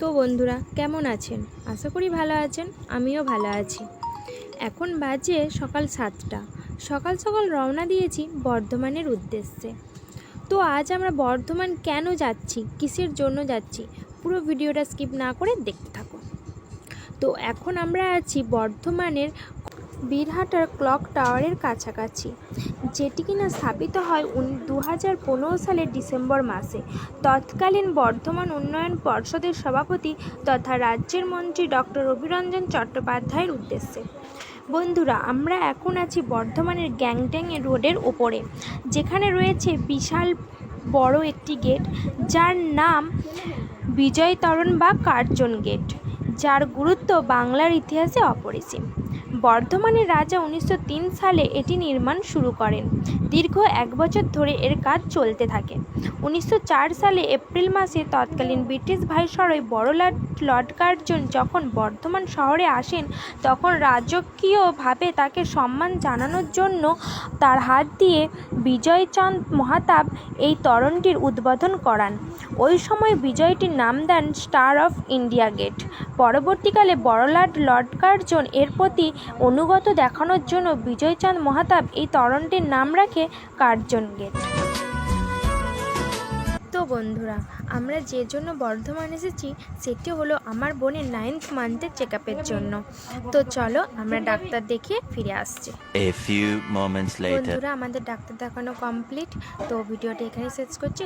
তো বন্ধুরা, কেমন আছেন? আশা করি ভালো আছেন, আমিও ভালো আছি। এখন বাজে সকাল সাতটা। সকাল সকাল রওনা দিয়েছি বর্ধমানের উদ্দেশ্যে। তো আজ আমরা বর্ধমান কেন যাচ্ছি, কিসের জন্য যাচ্ছি, পুরো ভিডিওটা স্কিপ না করে দেখতে থাকুন। তো এখন আমরা আছি বর্ধমানের বীরহাটার ক্লক টাওয়ারের কাছাকাছি, যেটি কিনা স্থাপিত হয় দু হাজার পনেরো সালের ডিসেম্বর মাসে। তৎকালীন বর্ধমান উন্নয়ন পর্ষদের সভাপতি তথা রাজ্যের মন্ত্রী ডক্টর রবিরঞ্জন চট্টোপাধ্যায়ের উদ্দেশ্যে। বন্ধুরা, আমরা এখন আছি বর্ধমানের গ্যাংট্যাং রোডের ওপরে, যেখানে রয়েছে বিশাল বড় একটি গেট, যার নাম বিজয় তরণ বা কার্জন গেট। যার গুরুত্ব বাংলার ইতিহাসে অপরিসীম। বর্ধমানের রাজা উনিশশো তিন সালে এটি নির্মাণ শুরু করেন। দীর্ঘ এক বছর ধরে এর কাজ চলতে থাকে। উনিশশো চার সালে এপ্রিল মাসে তৎকালীন ব্রিটিশ ভাইসরয় বড়লাট লর্ড কার্জন যখন বর্ধমান শহরে আসেন, তখন রাজকীয়ভাবে তাকে সম্মান জানানোর জন্য তার হাত দিয়ে বিজয়চাঁদ মহাতাব এই তরণটির উদ্বোধন করান। ওই সময় বিজয়টির নাম দেন স্টার অফ ইন্ডিয়া গেট। পরবর্তীকালে বড়লাট লর্ড কার্জন এর প্রতি অনুগত দেখানোর জন্য বিজয়চাঁদ মহাতাব এই তরণটির নাম রাখে কার্জন গেট। তো বন্ধুরা আমরা যে জন্য বর্ধমান এসেছি সেটি হলো আমার বোনের নাইন্থ মান্থের চেক আপের জন্য। তো চলো আমরা ডাক্তার দেখিয়ে ফিরে আসছি. বন্ধুরা আমাদের ডাক্তার দেখানো কমপ্লিট তো ভিডিওটা এখানে শেষ করছি।